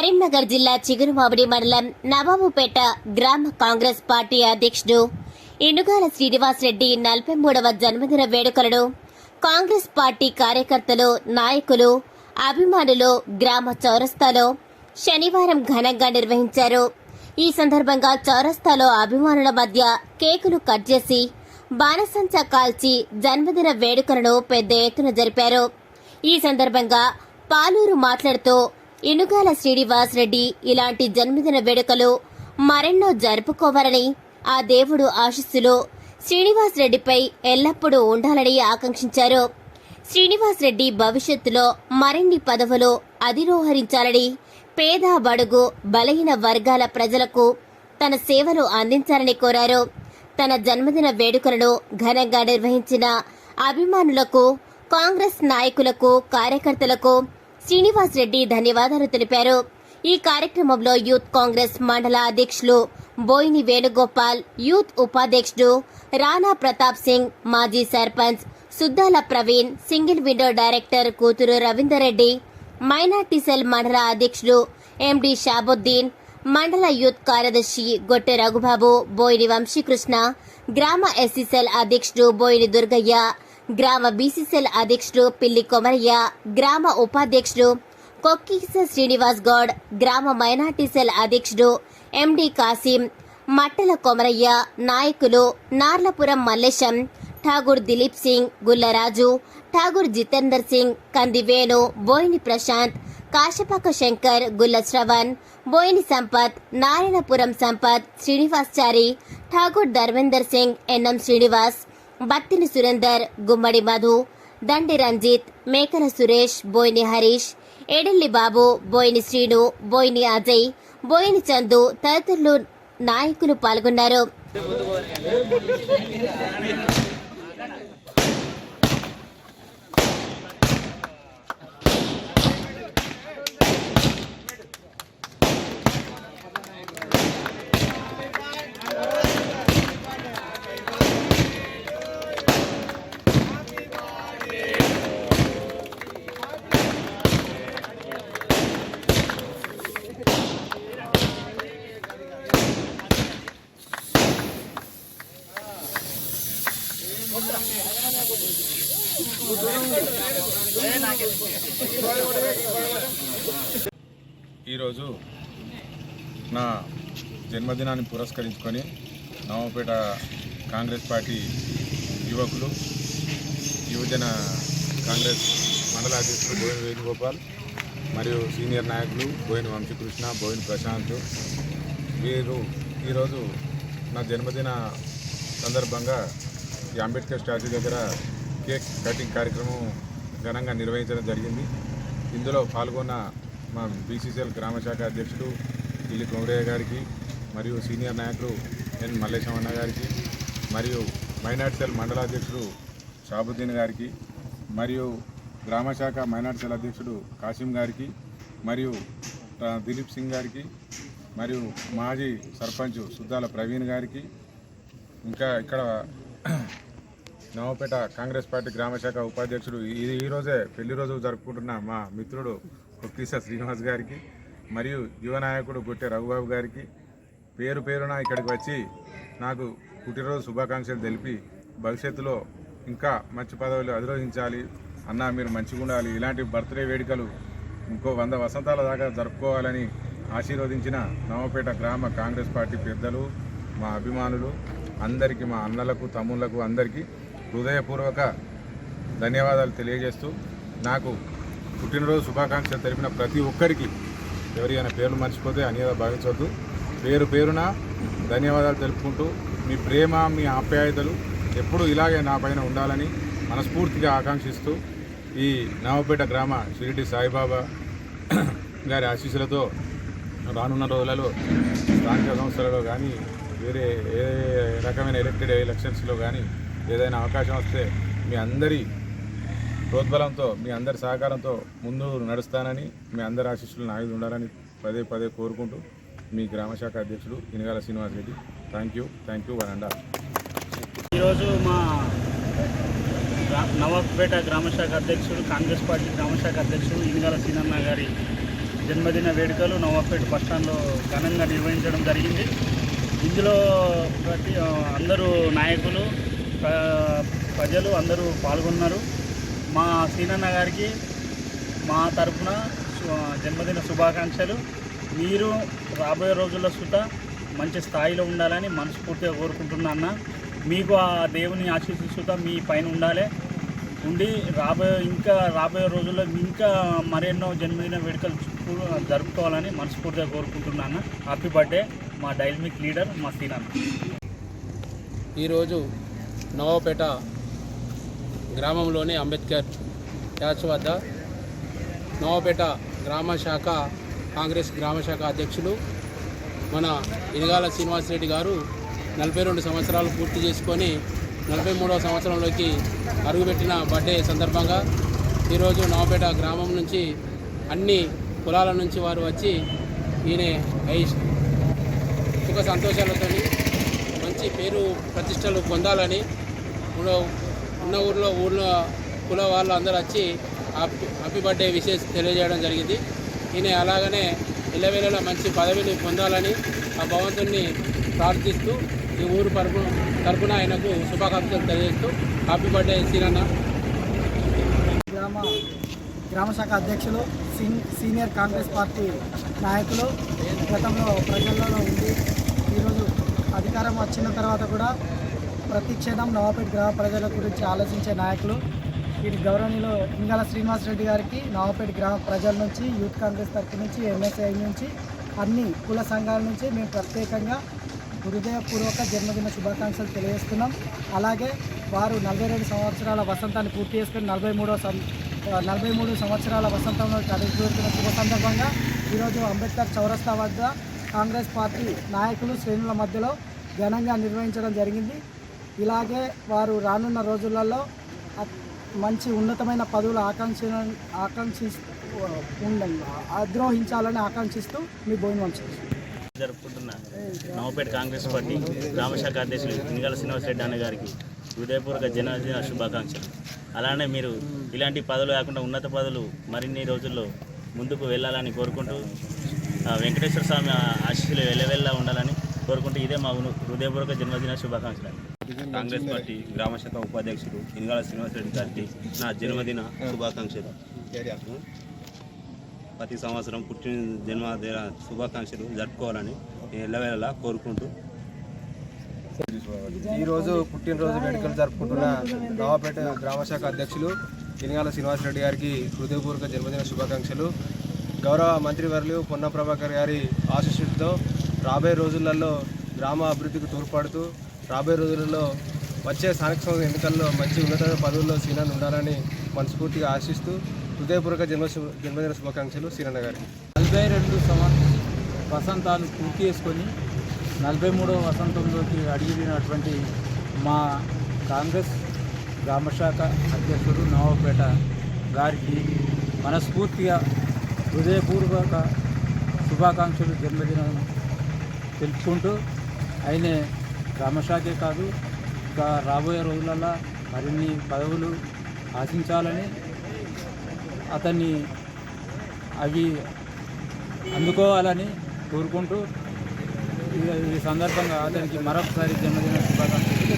కరీంనగర్ జిల్లా చిగురుమామిడి మండలం నవాబుపేట గ్రామ కాంగ్రెస్ పార్టీ అధ్యక్షుడు ఇనుగాల శ్రీనివాసరెడ్డి నలభై మూడవ జన్మదిన వేడుకలను కాంగ్రెస్ పార్టీ కార్యకర్తలు నాయకులు అభిమానులు గ్రామ చౌరస్తాలో శనివారం ఘనంగా నిర్వహించారు. ఈ సందర్భంగా చౌరస్తాలో అభిమానుల మధ్య కేకులు కట్ చేసి బాణసంచా కాల్చి జన్మదిన వేడుకలను పెద్ద ఎత్తున జరిపారు. ఈ సందర్భంగా పాలూరు మాట్లాడుతూ ఇనుగాల శ్రీనివాస్ రెడ్డి ఇలాంటి జన్మదిన వేడుకలు మరెన్నో జరుపుకోవాలని ఆ దేవుడు ఆశీస్సులు శ్రీనివాస్ రెడ్డిపై ఎల్లప్పుడూ ఉండాలని ఆకాంక్షించారు. శ్రీనివాస్ రెడ్డి భవిష్యత్తులో మరిన్ని పదవులు అధిరోహరించాలని పేద బడుగు బలహీన వర్గాల ప్రజలకు తన సేవలు అందించాలని కోరారు. తన జన్మదిన వేడుకలను ఘనంగా నిర్వహించిన అభిమానులకు కాంగ్రెస్ నాయకులకు కార్యకర్తలకు శ్రీనివాస్ రెడ్డి ధన్యవాదాలు తెలిపారు. ఈ కార్యక్రమంలో యూత్ కాంగ్రెస్ మండల అధ్యక్షులు బోయిని వేణుగోపాల్ యూత్ ఉపాధ్యక్షుడు రాణా ప్రతాప్ సింగ్ మాజీ sarpanch Suddala Praveen single window director కూతురు రవీందర్ రెడ్డి మైనార్టీ సెల్ మండల అధ్యక్షుడు ఎండి షాబుద్దీన్ మండల యూత్ కార్యదర్శి గొట్టె రఘుబాబు బోయిని వంశీకృష్ణ గ్రామ ఎస్సీసెల్ అధ్యక్షుడు బోయిని దుర్గయ్య గ్రామ బీసీసీఎల్ అధ్యక్షుడు పిల్లి కొమరయ్య గ్రామ ఉపాధ్యక్షుడు కొక్కీస శ్రీనివాస్ గౌడ్ గ్రామ మైనార్టీ సెల్ అధ్యక్షుడు ఎండి కాసిం మట్టల కొమరయ్య నాయకులు నార్లపురం మల్లేశం ఠాగూర్ దిలీప్ సింగ్ గుల్లరాజు ఠాగూర్ జితేందర్ సింగ్ కందివేణు బోయిని ప్రశాంత్ కాశపాక శంకర్ గుల్ల శ్రవణ్ బోయిని సంపత్ నారాయణపురం సంపత్ శ్రీనివాస్చారి ఠాగూర్ ధర్మేందర్ సింగ్ ఎన్ఎం శ్రీనివాస్ బత్తిని సురేందర్ గుమ్మడి మధు దండి రంజిత్ మేకల సురేష్ బోయిని హరీష్ ఎడెల్లి బాబు బోయిని శ్రీను బోయిని అజయ్ బోయిని చందు తదితరులు నాయకులు పాల్గొన్నారు. ఈరోజు నా జన్మదినాన్ని పురస్కరించుకొని నవపేట కాంగ్రెస్ పార్టీ యువకులు యువజన కాంగ్రెస్ మండల అధ్యక్షుడు బోయిన వేణుగోపాల్ మరియు సీనియర్ నాయకులు బోయిన వంశీకృష్ణ బోయిన ప్రశాంత్. వీరు ఈరోజు నా జన్మదిన సందర్భంగా ఈ అంబేద్కర్ స్టాచ్యూ దగ్గర కేక్ కటింగ్ కార్యక్రమం ఘనంగా నిర్వహించడం జరిగింది. ఇందులో పాల్గొన్న మా బీసీసీఎల్ గ్రామ శాఖ అధ్యక్షుడు పిల్లి కొమరయ్య గారికి మరియు సీనియర్ నాయకుడు ఎన్ మల్లేశం గారికి మరియు మైనార్టీ సెల్ మండలాధ్యక్షుడు షాబుద్దీన్ గారికి మరియు గ్రామ శాఖ మైనార్టీ సెల్ అధ్యక్షుడు కాసిం గారికి మరియు దిలీప్ సింగ్ గారికి మరియు మాజీ సర్పంచ్ సుద్దాల ప్రవీణ్ గారికి ఇంకా ఇక్కడ నవపేట కాంగ్రెస్ పార్టీ గ్రామ శాఖ ఉపాధ్యక్షుడు. ఈ ఈరోజే పెళ్ళి రోజు జరుపుకుంటున్న మా మిత్రుడు కొక్కీస శ్రీనివాస్ గారికి మరియు యువ నాయకుడు రఘుబాబు గారికి పేరు పేరున ఇక్కడికి వచ్చి నాకు పుట్టినరోజు శుభాకాంక్షలు తెలిపి భవిష్యత్తులో ఇంకా మంచి పదవులు అధిరోహించాలి అన్న మీరు మంచిగా ఉండాలి. ఇలాంటి బర్త్డే వేడుకలు ఇంకో వంద వసంతాల దాకా జరుపుకోవాలని ఆశీర్వదించిన నవపేట గ్రామ కాంగ్రెస్ పార్టీ పెద్దలు మా అభిమానులు అందరికీ మా అన్నలకు తమ్ముళ్ళకు అందరికీ హృదయపూర్వక ధన్యవాదాలు తెలియజేస్తూ నాకు పుట్టినరోజు శుభాకాంక్షలు తెలిపిన ప్రతి ఒక్కరికి ఎవరికైనా పేర్లు మర్చిపోతే అన్యదా భావించవద్దు. పేరు పేరున ధన్యవాదాలు తెలుపుకుంటూ మీ ప్రేమ మీ ఆప్యాయతలు ఎప్పుడూ ఇలాగే నా పైన ఉండాలని మనస్ఫూర్తిగా ఆకాంక్షిస్తూ ఈ నవపేట గ్రామ షిరిడి సాయిబాబా గారి ఆశీస్సులతో రానున్న రోజులలో స్థానిక సంస్థలలో కానీ వేరే ఏ రకమైన ఎలక్టెడ్ ఎలక్షన్స్లో కానీ ఏదైనా అవకాశం వస్తే మీ అందరి ప్రోద్బలంతో మీ అందరి సహకారంతో ముందు నడుస్తానని మీ అందరి ఆశీస్సులు నాయుడు ఉండాలని పదే పదే కోరుకుంటూ మీ గ్రామ శాఖ అధ్యక్షుడు Inagala Srinivas Reddy. Thank you thank you one and ఈరోజు మా నవాబ్పేట గ్రామశాఖ అధ్యక్షుడు కాంగ్రెస్ పార్టీ గ్రామశాఖ అధ్యక్షుడు ఇనగాల సీనన్న గారి జన్మదిన వేడుకలు నవాబ్పేట బస్టాండ్లో ఘనంగా నిర్వహించడం జరిగింది. ఇందులో ప్రతి అందరూ నాయకులు ప్రజలు అందరూ పాల్గొన్నారు. మా సీనన్న గారికి మా తరఫున జన్మదిన శుభాకాంక్షలు. మీరు రాబోయే రోజుల్లో సుత మంచి స్థాయిలో ఉండాలని మనస్ఫూర్తిగా కోరుకుంటున్నా అన్న. మీకు ఆ దేవుని ఆశీస్సుత మీ పైన ఉండాలి. ఉండి రాబోయే ఇంకా రాబోయే రోజుల్లో ఇంకా మరెన్నో జన్మదిన వేడుకలు జరుపుకోవాలని మనస్ఫూర్తిగా కోరుకుంటున్నాను హ్యాపీ బర్త్డే మా డైనమిక్ లీడర్ మా సీనన్న ఈరోజు నవాపేట గ్రామంలోని అంబేద్కర్ ట్యాచ్ వద్ద నవాపేట గ్రామ శాఖ కాంగ్రెస్ గ్రామ శాఖ అధ్యక్షులు మన ఇనగాల శ్రీనివాసరెడ్డి గారు నలభై రెండు సంవత్సరాలు పూర్తి చేసుకొని నలభై మూడవ సంవత్సరంలోకి అడుగుపెట్టిన బర్త్డే సందర్భంగా ఈరోజు నవాపేట గ్రామం నుంచి అన్ని కులాల నుంచి వారు వచ్చి ఈయన ఐ- సుఖ సంతోషాలతో మంచి పేరు ప్రతిష్టలు పొందాలని ఉన్న ఉన్న ఊర్లో ఊర్లో కుల వాళ్ళు అందరూ వచ్చి హ్యాపీ హ్యాపీ బర్త్డే విషెస్ తెలియజేయడం జరిగింది. ఈయన అలాగనే ఇళ్ళవేళలో మంచి పదవిని పొందాలని ఆ భగవంతుని ప్రార్థిస్తూ ఈ ఊరు పరుపు తరపున ఆయనకు శుభాకాంక్షలు తెలియజేస్తూ హ్యాపీ బర్త్డే సీనన్న. గ్రామ గ్రామశాఖ అధ్యక్షులు సీనియర్ కాంగ్రెస్ పార్టీ నాయకులు గతంలో ప్రజల్లో ఉండి ఈరోజు అధికారం వచ్చిన తర్వాత కూడా ప్రతి క్షణం నవాపేట గ్రామ ప్రజల గురించి ఆలోచించే నాయకులు వీరి గౌరవనీయులు ఇంగాల శ్రీనివాసరెడ్డి గారికి నవాపేట గ్రామ ప్రజల నుంచి యూత్ కాంగ్రెస్ తరఫు నుంచి ఎంఎస్ఐ నుంచి అన్ని కుల సంఘాల నుంచి మేము ప్రత్యేకంగా హృదయపూర్వక జన్మదిన శుభాకాంక్షలు తెలియజేస్తున్నాం. అలాగే వారు నలభై రెండు సంవత్సరాల వసంతాన్ని పూర్తి చేసుకుని నలభై మూడో నలభై మూడు సంవత్సరాల వసంతంలో అడుగుపెడుతున్న శుభ సందర్భంగా ఈరోజు అంబేద్కర్ చౌరస్తా వద్ద కాంగ్రెస్ పార్టీ నాయకులు శ్రేణుల మధ్యలో ఘనంగా నిర్వహించడం జరిగింది. ఇలాగే వారు రానున్న రోజులలో మంచి ఉన్నతమైన పదవులు ఆకాంక్ష ఆకాంక్షి ఉండండి అద్రోహించాలని ఆకాంక్షిస్తూ మీ భోజనం జరుపుకుంటున్న నవపేట కాంగ్రెస్ పార్టీ గ్రామశాఖ అధ్యక్షులు ఇనిగల శ్రీనివాసరెడ్డి అన్న గారికి హృదయపూర్వక జన్మదిన శుభాకాంక్షలు. అలానే మీరు ఇలాంటి పదవులు కాకుండా ఉన్నత పదవులు మరిన్ని రోజుల్లో ముందుకు వెళ్ళాలని కోరుకుంటూ వెంకటేశ్వర స్వామి ఆశీస్సులు వెళ్ళవెళ్ళ ఉండాలని కోరుకుంటూ ఇదే మా హృదయపూర్వక జన్మదిన శుభాకాంక్షలు కాంగ్రెస్ పార్టీ గ్రామ శాఖ ఉపాధ్యక్షుడు ఇనుగాల శ్రీనివాసరెడ్డి గారికి నా జన్మదిన శుభాకాంక్షలు. ప్రతి సంవత్సరం పుట్టిన జన్మదిన శుభాకాంక్షలు జరుపుకోవాలని నేను ఎల్లవేళలా కోరుకుంటూ. ఈరోజు పుట్టినరోజు వేడుకలు జరుపుకుంటున్న నవాపేట గ్రామ శాఖ అధ్యక్షులు ఇలిగాల శ్రీనివాసరెడ్డి గారికి హృదయపూర్వక జన్మదిన శుభాకాంక్షలు. గౌరవ మంత్రివర్యులు పొన్న ప్రభాకర్ గారి ఆశీస్సులతో రాబోయే రోజులలో గ్రామ అభివృద్ధికి తోడ్పడుతూ రాబోయే రోజులలో వచ్చే స్థానిక సంస్థ ఎన్నికల్లో మంచి ఉన్నత పదవుల్లో సీనన్ ఉండాలని మనస్ఫూర్తిగా ఆశిస్తూ హృదయపూర్వక జన్మ జన్మదిన శుభాకాంక్షలు సీనన్న గారికి. నలభై రెండు సంవత్సరం వసంతాలు పూర్తి చేసుకొని నలభై మూడవ వసంతంలోకి అడిగినటువంటి మా కాంగ్రెస్ గ్రామశాఖ అధ్యక్షుడు నవాబ్పేట గారికి మనస్ఫూర్తిగా హృదయపూర్వక శుభాకాంక్షలు జన్మదినం తెలుపుకుంటూ ఆయనే గ్రామశాఖే కాదు ఇంకా రాబోయే రోజులలో మరిన్ని పదవులు ఆశించాలని అతన్ని అవి అందుకోవాలని కోరుకుంటూ ఈ- ఈ సందర్భంగా అతనికి మరొకసారి జన్మదిన శుభాకాంక్షలు.